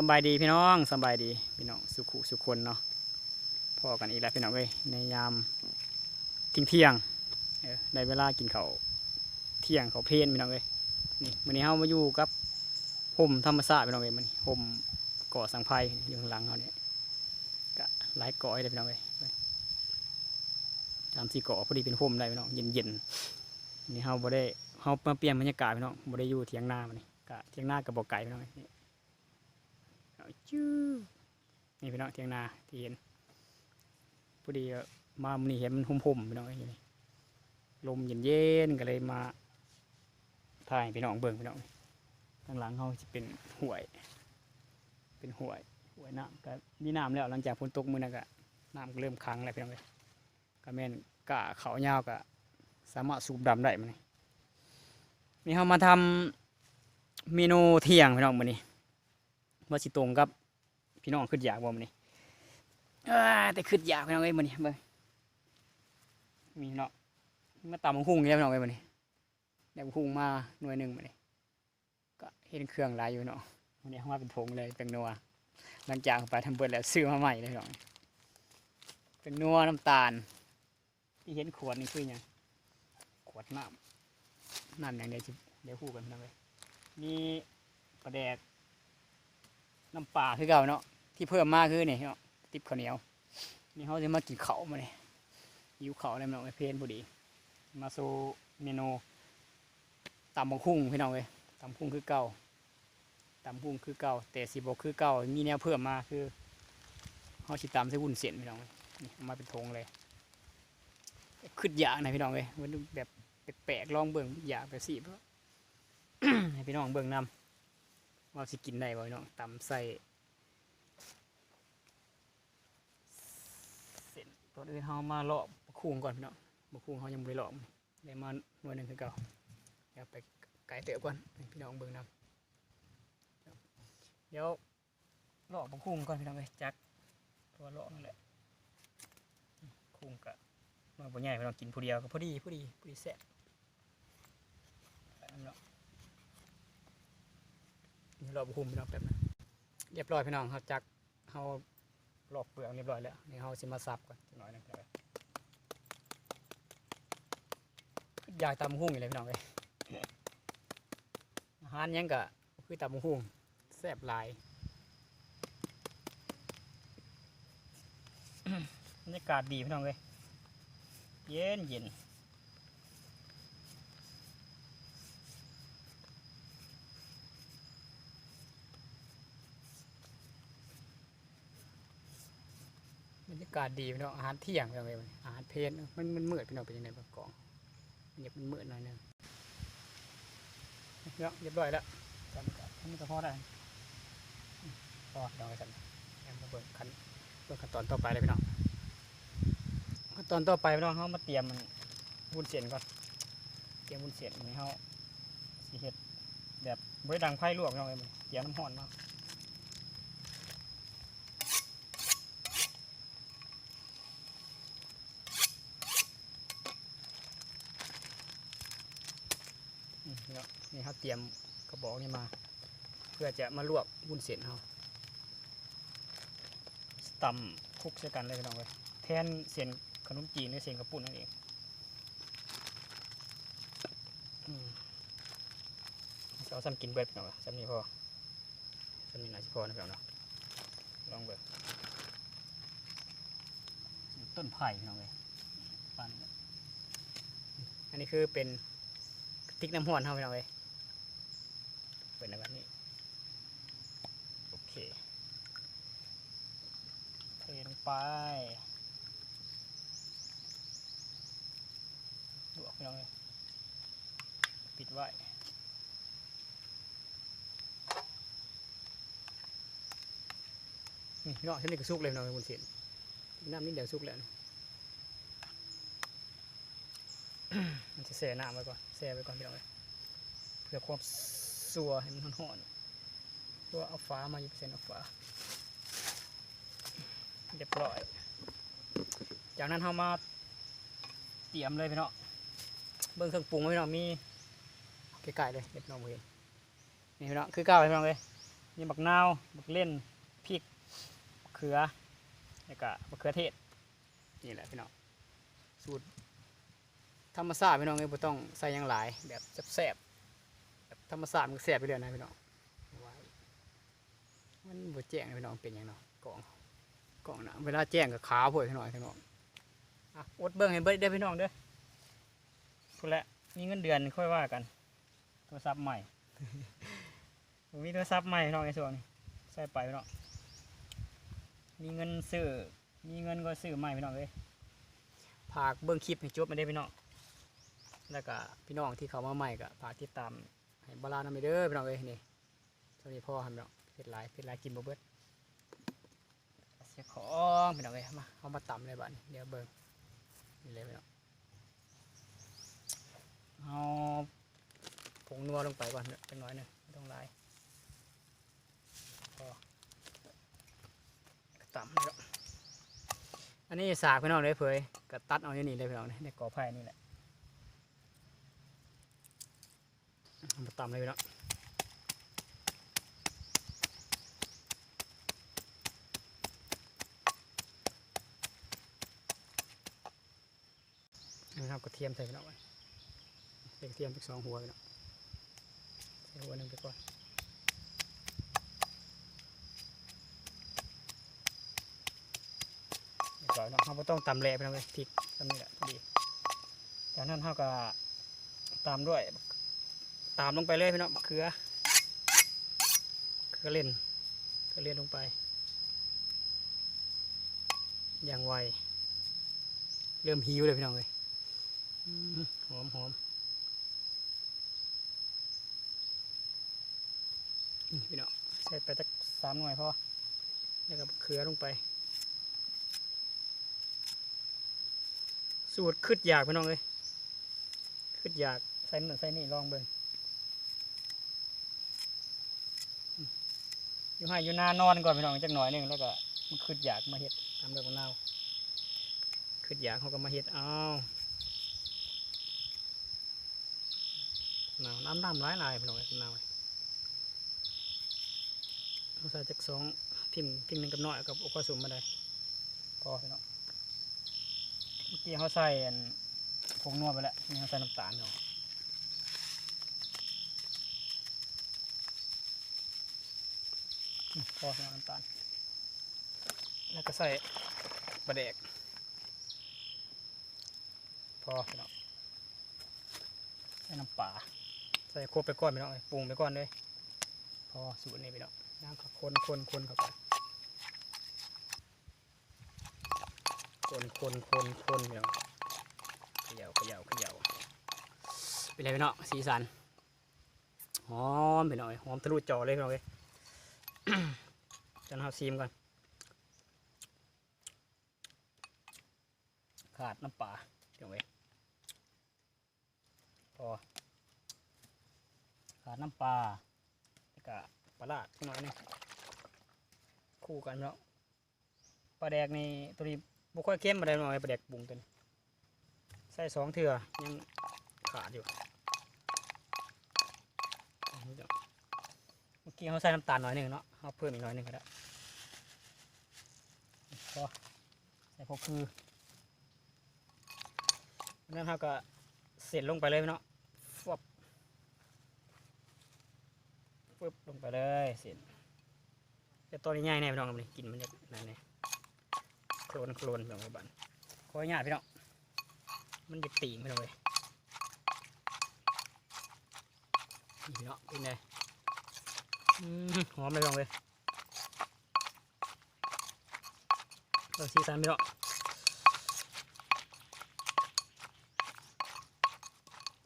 สบายดีพี่น้องสบายดีพี่น้องสุขุสุขคนเนาะพอกันอีกแล้วพี่น้องเอ้ยในยามทิ้งเที่ยงๆเออได้เวลากินเขาเที่ยงเขาเพลนพี่น้องเอ้ยนี่มื้อนี้เฮามาอยู่กับห่มธรรมชาติพี่น้องเอ้ยมื้อนี้ห่มเกาะสังไพรอยู่ข้างหลังเฮาเนี่ยก็หลายเกาะเลยพี่น้องเอ้ยสามสี่เกาะพอดีเป็นห่มได้พี่น้องเย็นๆนี่เฮาบ่ได้เฮามาเปลี่ยนบรรยากาศพี่น้องบ่ได้อยู่เถียงนามื้อนี้ก็เถียงนากับบ่ไก่พี่น้องเอ้ย จื้อนี่พี่น้องเทียงนาที่เห็นพอดีมามันนี่เห็นมันหุ่มๆพี่น้องอย่างนี้ลมเย็นๆก็เลยมาถ่ายพี่น้องเบิ่งพี่น้องข้างหลังเขาจะเป็นห่วย เป็นห่วยห่วยน้ำก็มีน้ำแล้วหลังจากฝนตกมือนั้นก็น้ำก็เริ่มขังแล้วพี่น้องเลยก็แม่นกะเขายาวก็สามารถสูบดำได้มันนี่นี่เขามาทำเมนูเที่ยงพี่น้องมื้อนี้ ว่าสิตรงกับพี่น้องขึ้นอยากบ่มันนี่แต่ขึ้นอยากพี่น้องเอ้ยมันนี่เบิ่งมีเนาะมาตำบักหุ่งนี่แหล้วพี่น้องเอ้ยมันนี่ได้บักหุ่งมาหน่วยหนึ่งมันนี่ก็เห็นเครื่องลายอยู่เนาะมันนี่เข้ามาเป็นผงเลยเป็นนัวหลังจากไปทำเบิดแล้วซื้อมาใหม่เลยพี่น้องเป็นนัวน้ำตาลที่เห็นขวดนี่คือยังขวดน้ำน้ำอย่างเดียวเดี๋ยวคู่กันพี่น้องเอ้ยมีปลาแดก น้ำปลาคือเก่าเนาะที่เพิ่มมากคือเนี่เนาะติบข้าวเหนียว นี่เขาจะมากินเขามาเนี่ยหิวเขาวอะไรเนาะไอเพลนพอดี มาสู่เมนูตำบักหุ่งพี่น้องเลยตำบักหุ่งคือเก่าตำบักหุ่งคือเก่าแต่สีบกคือเก่ามีแนวเพิ่มมาคือเขาชิตำใส่วุ้นเส้นพี่น้องเลยนี่มาเป็นทงเลยขึ้นอยากนะพี่น้องเลยมันแบบแปลกๆลองเบิ่งอยากแบบสิเพระให้พี่น้องเบิ่งนำ ว่าสิกินได้บ่พี่น้องตำใส่เส้นตัวอื่นเฮามาเลาะบะคุงก่อนพี่น้องบะคุงเฮายังบ่ได้เลาะได้มาหน่วยหนึงคือเก่าเดี๋ยวไปไกลเตอะก่อนพี่น้องเบิ่งนำเดี๋ยวเลาะบะคุงก่อนพี่น้องเอ้ยจักตัวเลาะนั่นแหละคุงกะมาบ่ใหญ่พี่น้องกินผู้เดียวก็พอดีพอดีพอดีแซ่บไปน้ำเนาะ ราบุมพี่น้องแป๊บนึงเรียบร้อยพี่น้องเขาจักเขาลอกเปลือกเรียบร้อยแล้วนี่เขาสิมาสับก่อนจักหน่อยนึงเอ้ยอยากตำหุ่งอยู่เลยพี่น้องเลยอาหารยังกะคือตำหุ่งแซ่บหลายบรรยากาศดีพี่น้องเลยเย็นเย็น รรยากาศดีพี่น้องอาหารเที่ยงพี่น้องเลยอาหารเพลนมันมันมืดพี่น้องเป็นยังไงบ้างกองมันอยากมันมืดหน่อยหนึงเนาะเรียบร้อยแล้วจำกับทำมันก็พอได้พอเดี๋ยวกันแอมมาเบิกขั้นเบิกขั้นตอนต่อไปเลยพี่น้องขั้นตอนต่อไปพี่น้องเขามาเตรียมมันวุ้นเส้นก่อนเตรียมวุ้นเส้นให้เขาสีเห็ดแบบบริดังไผ่ลวกพี่น้องเลยมันเกี่ยวน้ำห่อนมา นี่เนาะนี่เขาเตรียมกระบอกนี่มา เพื่อจะมาลวกวุ้นเส้นเขาตำคุกใส่กันเลยพี่น้องเลยแทนเส้นขนมจีนหรือเส้นกระปุ่นนั่นเองอืมเอาซ้ำกินเบิดพี่องเอ้ยซ้ำนี้พอซ้ำนี้น่าจะพอนะพี่น้องเนาะลองเบิดต้นไผ่พี่น้องเลยปันอันนี้คือเป็น ติ๊กน้ำหวนเข้าไปหน่อยเปิดในแบบนี้โอเคเทลงไปลวกไปหน่อยปิดไว้นี่เนาะฉันนี่ก็สุกเลยเนาะคุณเสียนน้ำนี่เดี๋ยวสุกแล้ว มันจะแช่น้ำไว้ก่อนแช่ไว้ก่อนพี่น้องเอ้ยเพื่อความสัวให้มันห่อนๆตัวเอาฟ้ามาอยู่เปอร์เซ็นต์เอาฟ้าเรียบร้อย จากนั้นเรามาเตรียมเลยพี่น้องเบิ่งเครื่องปรุงพี่น้องมีใกล้ๆเลยเด็ดน้องเห็นนี่พี่น้องคือเก้าเลยพี่น้องเลยนี่บักนาวบักเล่นพริกมะเขือแล้วก็มะเขือเทศนี่แหละพี่น้องสูตร ธรรมชาติพี่น้องเลยบ่ต้องใส่หยังหลายแบบแซ่บๆแบบธรรมชาติมันแซ่บไปเลยนะพี่น้องไว้มันบ่แจ้งนะพี่น้องเป็นหยังเนาะกล่องกล่องนะเวลาแจ้งก็ขาวโพดพี่น้องพี่น้องอะอดเบิ่งให้เบิดเด้อพี่น้องเด้อพุ่นแหละมีเงินเดือนค่อยว่ากันโทรศัพท์ใหม่ ผมมีโทรศัพท์ใหม่พี่น้องในช่วงนี้ใส่ไปพี่น้องมีเงินซื้อมีเงินก็ซื้อใหม่พี่น้องเลยฝากเบิ่งคลิปให้จบมาได้อพี่น้อง แล้วก็พี่น้องที่เขามาใหม่ก็ฝากติดตามให้บาลานำไปเด้อพี่น้องเลยนี่เท่านี้พ่อทำพี่น้องเผ็ดหลายเผ็ดหลายกินบ่เบิดเสียของพี่น้องเลยมาเอามาตำเลยบ้านเดี๋ยวเบิ่งนี่เลยพี่น้องเอาผงนัวลงไปก่อนจังน้อยหนึงไม่ต้องหลายต่ำแล้วอันนี้สากพี่น้องเลยเผยก็ตัดเอาอยู่นี่เลยพี่น้องในกอไผ่นี่แหละเอา มาต่ำเลยพี่น้องนะครับกระเทียมใส่พี่น้องไว้ใส่กระเทียมสักสองหัวพี่น้องใส่หัวหนึ่งไปก่อนเรียบร้อเนาะเราบ่ต้องตำแหลไปนะเว้ยพริกตำนี่แหละพอดีจากนั้นเราก็ตามด้วย ตามลงไปเลยพี่น้องมะเขือเขือเล่นเขือเล่นลงไป อย่างไว เริ่มหิวเลยพี่น้องเลยหอมหอมนี่พี่น้องใส่ไปสักสามหน่วยพอแล้วก็มะเขือลงไป สูตรขึ้นอยากพี่น้องเลยขึ้นอยากใส่นั่นใส่นี่ลองเบิ่งอืม อยู่ให้อยู่หน้านอนก่อนพี่น้องจักหน่อยหนึงแล้วก็มันขึ้นอยากมาเห็ดทำแบบของเราขึ้นอยากเขาก็มาเห็ดเอาหนาวน้ำดำหลายลายพี่น้องเอ้ยหนาวเราใส่จักสองพิมพ์พิมพ์หนึ่งกับน้อยกับอุปสมมาได้พอพี่น้องเมื่อกี้เขาใส่อันผงนัวไปแล้วนี่เขาใส่น้ำตาลเนาะ อืมพอส่น้ำตาล แล้วก็ใส่ปลาแดก พอพี่น้องใส่น้ำปลาใส่โคบไปก่อนพี่น้องเอ้ยปรุงไปก่อนเลย พอสูตรนี้พี่น้องน้ำก็คนคนคนเข้าไปคนคนคนคนพี่น้องเขย่าเขย่าเขย่าเป็นไรพี่น้องสีสันหอมพี่น้องเอ้ยหอมทะลุจอเลยพี่น้องเอ้ย จนเอาซีมก่อน ขาดน้ำปลาพี่น้องเอ้ยพอขาดน้ำปลาแล้วก็ปลาลาดหน่อยหนึงคู่กันเนาะปลาแดกนี่ตัวนี้บุค่อยเข้มอะไรหน่อยปลาแดกปรุงตัวนี้ใส่สองเถื่อยังขาดอยู่เมื่อ กี้เขาใส่น้ำตาลหน่อยหนึ่งเนาะเขาเพิ่มอีกหน่อยหนึ่งก็ได้พอใส่พอคือนั่นเขาก็เสร็จลงไปเลยเนาะฟบฟึบลงไปเลยเสร็จแต่ตัวนี้ง่ายแน่พี่น้องครันกินมันจะนั่นแน่โคลนโคลนพี่น้องบ้านขออนุญาตพี่น้องมันจะตีงพี่น้องเลยนี่พี่น้องเป็นไง หอมเลยพี่น้องเลยเราสีสันพี่น้อง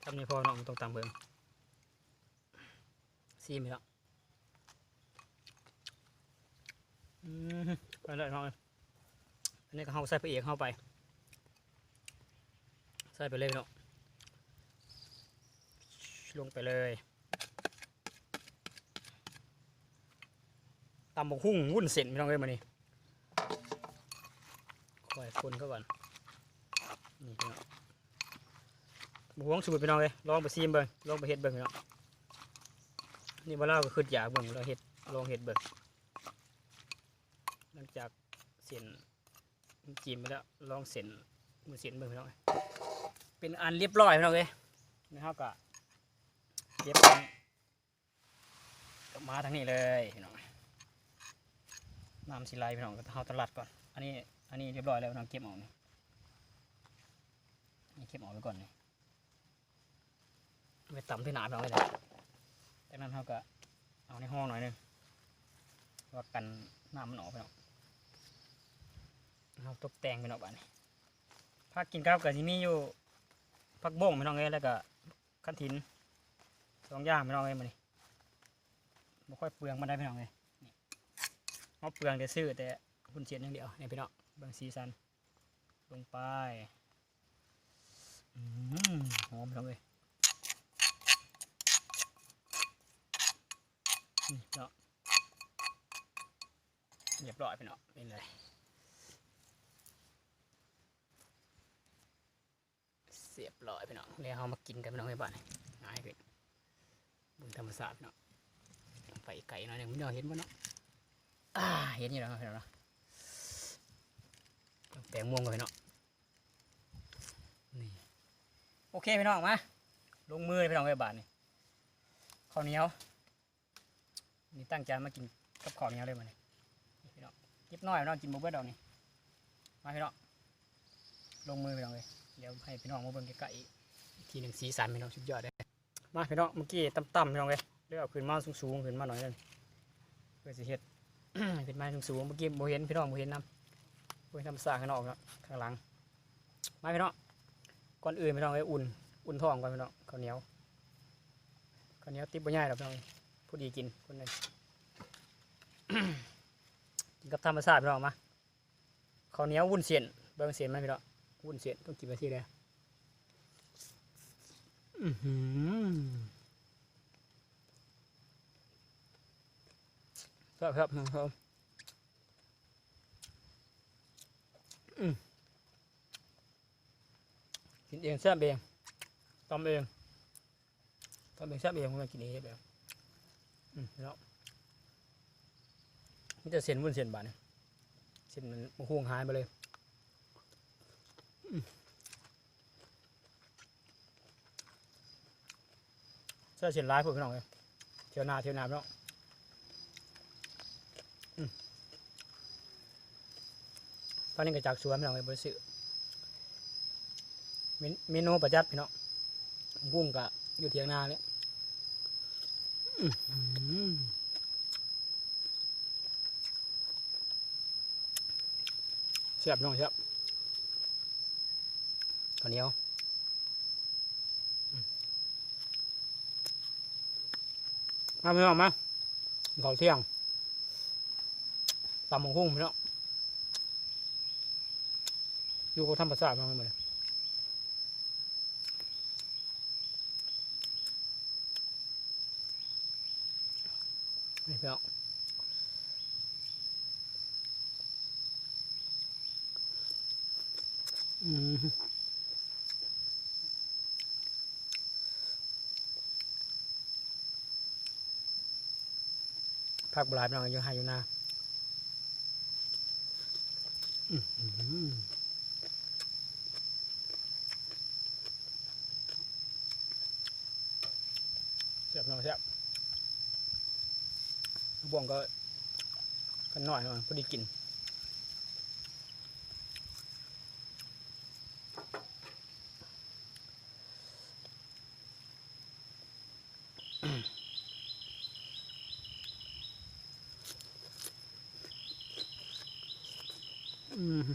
ทำนี่พอน้องต้องตามเบิ่งซีมพี่น้องอืมไปเลยน้องเอ้ยอันนี้ก็เขาใส่พระเอกเข้าไป ใส่ไปเลยพี่น้องลงไปเลย ตำบกหุ่งวุ่นเส้นพี่น้องเลยมานี่คอยคนเข้าก่อนนี่พี่น้องบกห่วงสูตรพี่น้องเลยลองไปซีมเบิ่งลองไปเฮ็ดเบิ่งพี่น้องนี่ว่าเราก็ขึ้นอยากเบิ่งเราเฮ็ดลองเห็ดเบิกหลังจากเสียนจีมไปแล้วลองเส้นมือเสียนเบิกพี่น้องเอ้ยเป็นอันเรียบร้อยพี่น้องเลยนะครับก็เรียบร้อยมาทางนี้เลยพี่น้อง น้ำสิไหลพี่น้องก็เอาตลาดก่อน อันนี้ อันนี้เรียบร้อยแล้วน้องเก็บออกนี่นี่เก็บออกไว้ก่อนนี่ไปตำที่หนาพี่น้องเลยนะจากนั้นเขาก็เอาในห้องหน่อยหนึงว่ากันน้ำมันออกไปเนาะเราตกแต่งไปเนาะบ้านนี้ผักกินข้าวกับที่มีอยู่ผักบ้งพี่น้องเอ้ยแล้วก็ขั้นถินสองอย่างพี่น้องเอ้ยมานี่ไม่ค่อยเปลืองมันได้พี่น้องเอ้ย นี่เอาเปลืองแต่ซื้อแต่หุ่นเสียนอย่างเดียวนี่พี่น้องเบางสีสัน ลงไปหอมพี่น้งเอ้ยนี่เนาะเรียบร้อยไปเนาะเป็นเลยเสียบร้อยไปเนาะแล้วเอามากินกันไปเนาะไอ้บ้านง่ายขึ้นบนธรรมศาสตร์เนาะไปไก่หน่อยหนึ่งไม่ได้เห็นบ่เนาะ อ่าเห็นอยู่แล้วเห็นแล้วเนาะแปลงม่วงกันไปเนาะนี่โอเคพี่น้องมาลงมือพี่น้องไอ้บ้านนี่ข้าวเหนียวนี่ตั้งใจมากินกับข้าวเหนียวเลยมาเนี่ยพี่น้องยิบน้อยพี่น้องกินบ่เบิดดอกนี่มาพี่น้องลงมือพี่น้องเลยเดี๋ยวให้พี่น้องมาเบิ่งใกล้ๆอีกทีหนึ่งสีสันพี่น้องสุดยอดเลยมาพี่น้องเมื่อกี้ต่ำๆพี่น้องเลยเลือกเอาขึ้นมาสูงๆขึ้นมาหน่อยหนึงเพื่อสิเฮ็ด ขึ้นมาสูงๆเมื่อกี้บ่เห็นพี่น้องบ่เห็นน้ำบ่เห็นทำสร้างข้างนอกเนาะข้างหลังไมาพี่น้องก่อนอื่นพี่น้องเลยอุ่นอุ่นท้องก่อนพี่น้องข้าวเหนียวข้าวเหนียวติบบ่ใหญ่หรอกพี่น้องผู้ดีกินคนหนึ่งกินกับธรรมชาติพี่น้องมาข้าวเหนียววุ้นเส้นเบิ่งเส้นไหมพี่น้องวุ้นเส้นต้องกินไปที่ใดอื้อหือ ครับครับครับกินเองแซ่บเองตำเองตำเองแซ่บเองมากินเองแบบอืมแล้วมันจะเส้นวุ้นเส้นบาดเนี่ยเส้นมันห่วงหายไปเลยเสื้อเส้นร้ายพวกพี่น้องเลยเที่ยวนาเที่ยวนาพี่น้องอืมต อนนี้ก็จากสวนพี่น้องเลยบริสุทธิ์เมนูประจัดพี่น้องกุ้งกะอยู่เทียงนาเลยเสียบน้องเสียบข้าวเหนียวอืมาพี่น้องมาข้าวเที่ยงตำหมกหุ้งพี่น้อง อยู่กับธรรมศาสตร์มาเหมือนกันนี่พี่น้องอืมผักบลายพี่น้องอยู่ให้อยู่นาอื้อ หือเสียบน้องเสียบ่วงก็กันหน่อยหน่อยพอดีกินอืม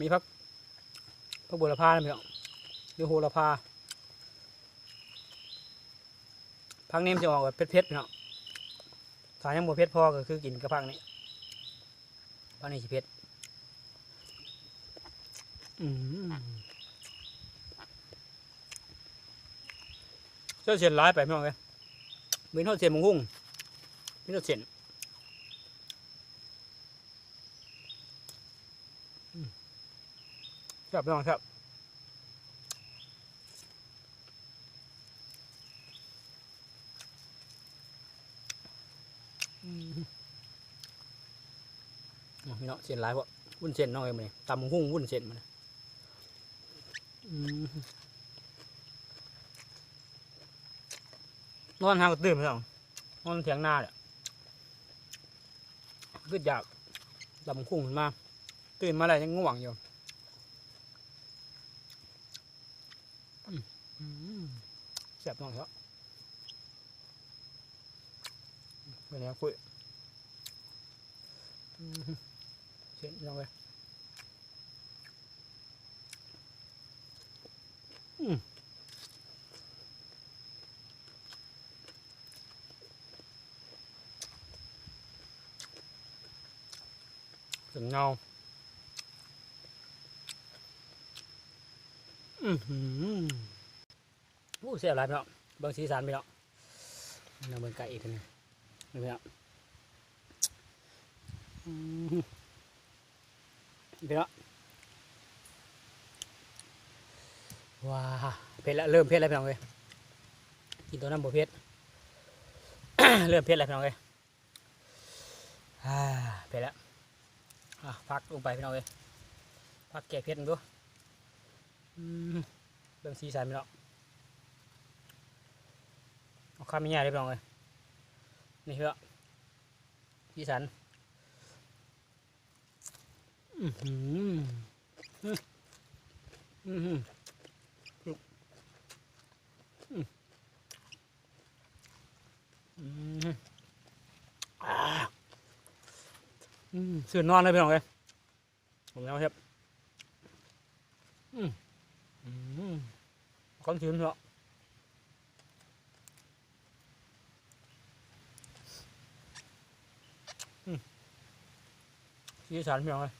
มีพัก พักบัวละพาไหมครับหรือโหระพาพักนี้มันจะออกแบบเผ็ดๆพี่น้องถ้ายังบ่เผ็ดพอก็คือกินกับพักนี้พักนี้สิเผ็ดอืมเส้นเสียนร้ายไปพี่น้องเลยมีเท่าเสียนหมงหุ้งมีเท่าเสียน ครับน้องครับพี่น้อเส้นลายพวะวุ้นเส้นน้องเอ็มเลยตำหุ้งวุ้นเส้นมันนอนหากตื่นพี่น้องนอนเถียงหน้าเนี่ยก็อยากตำหุ้งมา ตื่นมาอะไรยังง่วงอยู่ แซ่บน้องเถอะเป็นไงคุยเส้นลองเลยอืมถึงเงาอือ หือโอ้เสียบหลายพี่น้องเบิ่งสีสันพี่น้องเราเบิ่งไก่อีกทีนึงนี่พี่น้องอืมพี่น้องว้าเผ็ดแล้วเริ่มเผ็ดแล้วพี่น้องเลยกินตัวน้ำบ่เผ็ดเริ่มเผ็ดแล้วพี่น้องเลยเผ็ดแล้วอะพักลงไปพี่น้องเลยพักแก้เผ็ดลงดูเบิ่งสีสันพี่น้อง เอาข้ามไม่ง่ายเลยพี่น้องเลยนี่พี่น้องสีสันอือหืออืออือหืออืมอืมอืมสื่อนอนเลยพี่น้องเลยผมเอาครับอืมอืมความชื้นเถอะอื สีสันพี่น้องเลย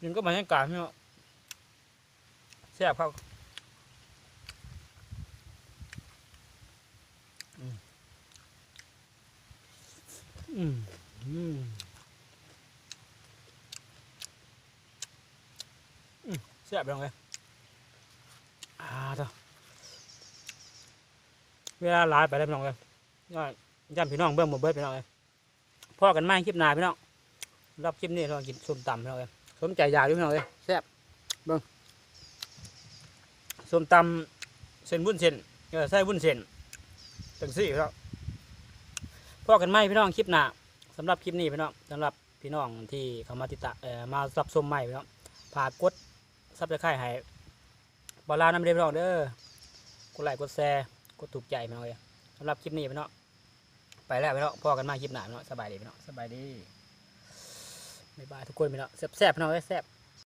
กินก็บรรยากาศพี่น้องแซ่บครับอืมอืมแซ่บพี่น้องอ่าเถอะเวลาหลายไปแล้พี่น้องเลยย่อยย่ำพี่น้องเบิ่งหมดเบิดพี่น้องเลย พ่อกันมาคลิปหน้าพี่น้องรับคลิปนี้เรากินส้มตำพี่น้องเลยสมใจอยากด้วยพี่น้องเลยแซ่บเบิ่งส้มตำเส้นวุ้นเส้นเออใส่วุ้นเส้นจังสี่พี่น้องพ่อกันไหมพี่น้องคลิปหน้าสำหรับคลิปนี้พี่น้องสำหรับพี่น้องที่เข้ามาติดตามเอ่อมารับชมใหม่พี่น้องฝากกดซับสไครต์ให้บอลลาน้ำเด้อพี่น้องเด้อกดไลค์กดแชร์กดถูกใจพี่น้องเลยสำหรับคลิปนี้พี่น้อง ไปแล้วพี่น้องพ่อกันมาคลิปหน้าพี่น้องสบายดีพี่น้องสบายดีบ๊ายบายทุกคนพี่น้องแซ่บๆพี่น้องเอ้ยแซ่บ